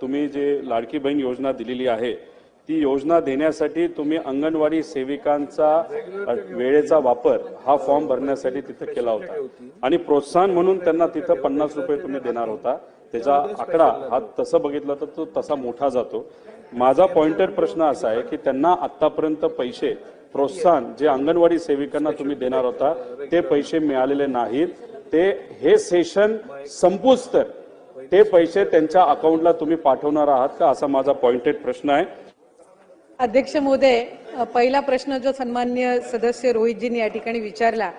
तुम्ही जे लाडकी बहीण योजना दिलेली आहे ती योजना देण्यासाठी तुम्ही अंगणवाडी सेविकांचा वेळेचा वापर हा फॉर्म भरण्यासाठी तिथं केला होता. आणि प्रोत्साहन म्हणून त्यांना तिथं पन्नास रुपये तुम्ही देणार होता. त्याचा आकडा हा तसं बघितलं तर तो तसा मोठा जातो. माझा पॉइंटेड प्रश्न असा आहे की त्यांना आतापर्यंत पैसे प्रोत्साहन जे अंगणवाडी सेविकांना तुम्ही देणार होता ते पैसे मिळालेले नाहीत. ते हे सेशन संपूच तर ते पैसे त्यांच्या अकाउंटला तुम्ही पाठवणार आहात का? असा माझा पॉइंटेड प्रश्न आहे. अध्यक्ष महोदय पहिला प्रश्न जो सन्मान्य सदस्य रोहितजींनी या ठिकाणी विचारला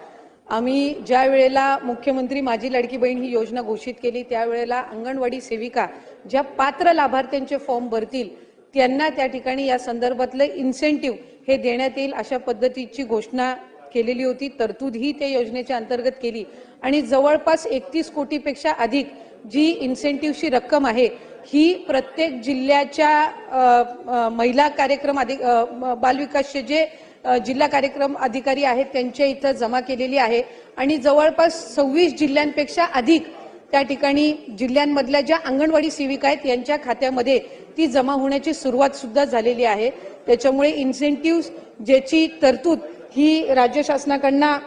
आम्ही ज्या वेळेला मुख्यमंत्री माझी लाडकी बहीण ही योजना घोषित केली त्यावेळेला अंगणवाडी सेविका ज्या पात्र लाभार्थ्यांचे फॉर्म भरतील त्यांना त्या ठिकाणी या संदर्भातलं इन्सेंटिव्ह हे देण्यात येईल अशा पद्धतीची घोषणा केलेली होती तरतूद ही त्या योजनेच्या अंतर्गत केली. आणि जवळपास एकतीस कोटीपेक्षा अधिक जी इन्सेंटिव्हची रक्कम आहे ही प्रत्येक जिल्ह्याच्या महिला कार्यक्रम अधिक बालविकासचे जे जिल्हा कार्यक्रम अधिकारी आहेत त्यांच्या इथं जमा केलेली आहे. आणि जवळपास सव्वीस जिल्ह्यांपेक्षा अधिक त्या ठिकाणी जिल्ह्यांमधल्या ज्या अंगणवाडी सेविका आहेत यांच्या खात्यामध्ये ती जमा होण्याची सुरुवात सुद्धा झालेली आहे. त्याच्यामुळे इन्सेंटिव्ह ज्याची तरतूद ही राज्य शासनाकडनं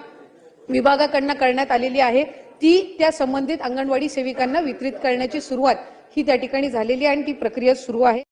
विभागाकडनं करण्यात आलेली आहे. ती त्या संबंधित अंगणवाडी सेविकांना वितरित करण्याची सुरुवात ही त्या ठिकाणी झालेली आहे आणि ती प्रक्रिया सुरू आहे.